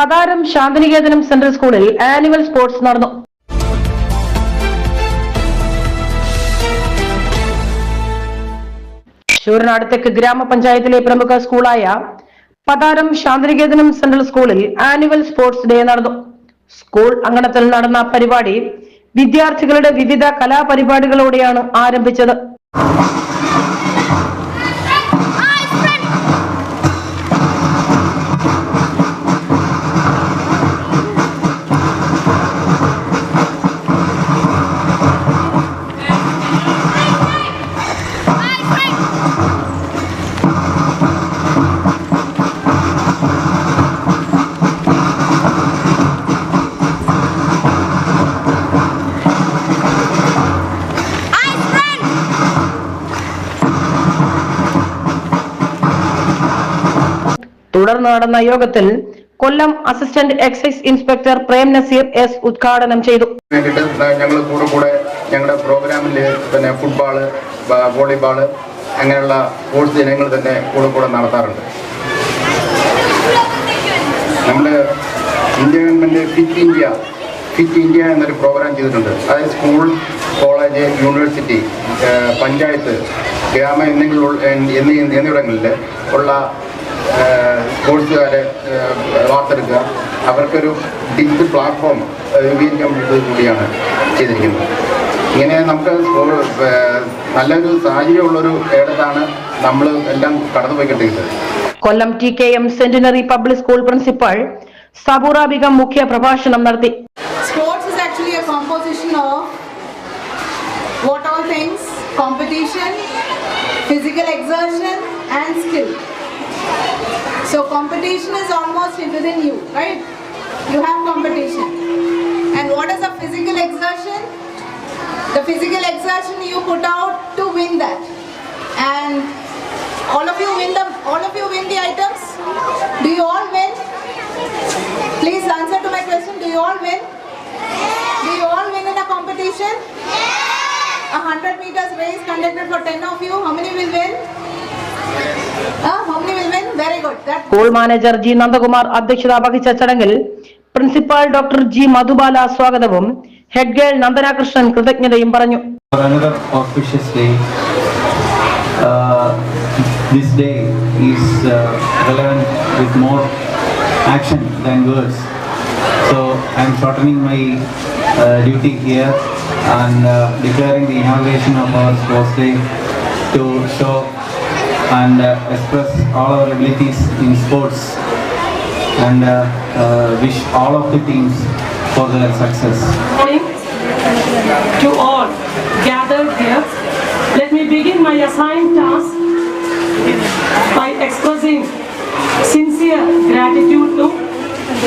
Patharam ശാന്തിനികേതനം central സ്കൂളിൽ annual sports നടന്നു. ശൂരനാട് തെക്ക് ഗ്രാമപഞ്ചായത്തിലെ പ്രമുഖ സ്കൂളായ പതാരം ശാന്തിനികേതനം സെൻട്രൽ സ്കൂളിൽ ആനുവൽ സ്പോർട്സ് ഡേ നടന്നു. സ്കൂൾ അങ്കണത്തിൽ നടന്ന പരിപാടി വിദ്യാർത്ഥികളുടെ വിവിധ കലാപരിപാടികളോടെയാണ് ആരംഭിച്ചത്. തുടർന്ന് നടന്ന യോഗത്തിൽ Kollam assistant excise inspector Prem Nazir S ഉദ്ഘാടനം ചെയ്തു. ഞങ്ങൾ കൂടെ കൂടെ ഞങ്ങളുടെ പ്രോഗ്രാമിൽ പിന്നെ ഫുട്ബോൾ വോളിബോൾ അങ്ങനെയുള്ള സ്പോർട്സ് ഇനങ്ങൾ തന്നെ കൂടെ കൂടെ നടത്താറുണ്ട്. നമ്മൾ India government fit India fit India എന്നൊരു പ്രോഗ്രാം ചെയ്തിട്ടുണ്ട്. അതായത് സ്കൂൾ കോളേജ് യൂണിവേഴ്സിറ്റി പഞ്ചായത്ത് ഗ്രാമ എന്നിവിടങ്ങളിൽ ഉള്ള സ്പോർട്സുകാരെ വാർത്തെടുക്കുക. അവർക്കൊരു ഡിജിറ്റൽ പ്ലാറ്റ്ഫോം രൂപീകരിക്കാൻ വേണ്ടി കൂടിയാണ് ചെയ്തിരിക്കുന്നത്. ഇങ്ങനെ നമുക്ക് നല്ലൊരു സാഹചര്യമുള്ളൊരു ഇടത്താണ് നമ്മൾ എല്ലാം കടന്നുപോയിക്കൊണ്ടിരിക്കുന്നത്. Kollam T K M centenary public school principal Saboora Begum മുഖ്യ പ്രഭാഷണം നടത്തി. Sports is actually a composition of what all things competition physical exertion, and skill. So competition is almost within you, right? You have competition. And what is a physical exertion? The physical exertion you put out to win that. And all of you win the all of you win the items? Do you all win? Please answer to my question. Do you all win? Do you all win in a competition? A hundred meters race conducted for ten of you. How many will win? School manager G Nandakumar അധ്യക്ഷത വഹിച്ച ചടങ്ങിൽ principal doctor G Madhubala സ്വാഗതവും head girl Nandana Krishnan കൃതജ്ഞതയും പറഞ്ഞു. Uh, duty here and uh, declaring the inauguration of our sports day to show and uh, express all our abilities in sports and uh, uh, wish all of the teams for their success. morning to all gathered here. Let me begin my assigned task by expressing sincere gratitude to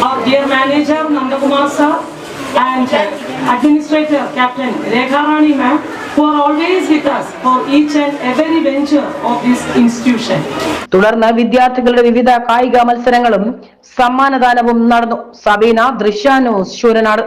our dear manager Nandakumar sir and administrator Captain Rekha ma'am തുടർന്ന് വിദ്യാർത്ഥികളുടെ വിവിധ കായിക മത്സരങ്ങളും സമ്മാനദാനവും നടന്നു സബീന ദൃശ്യാനൂസ് ശൂരനാട്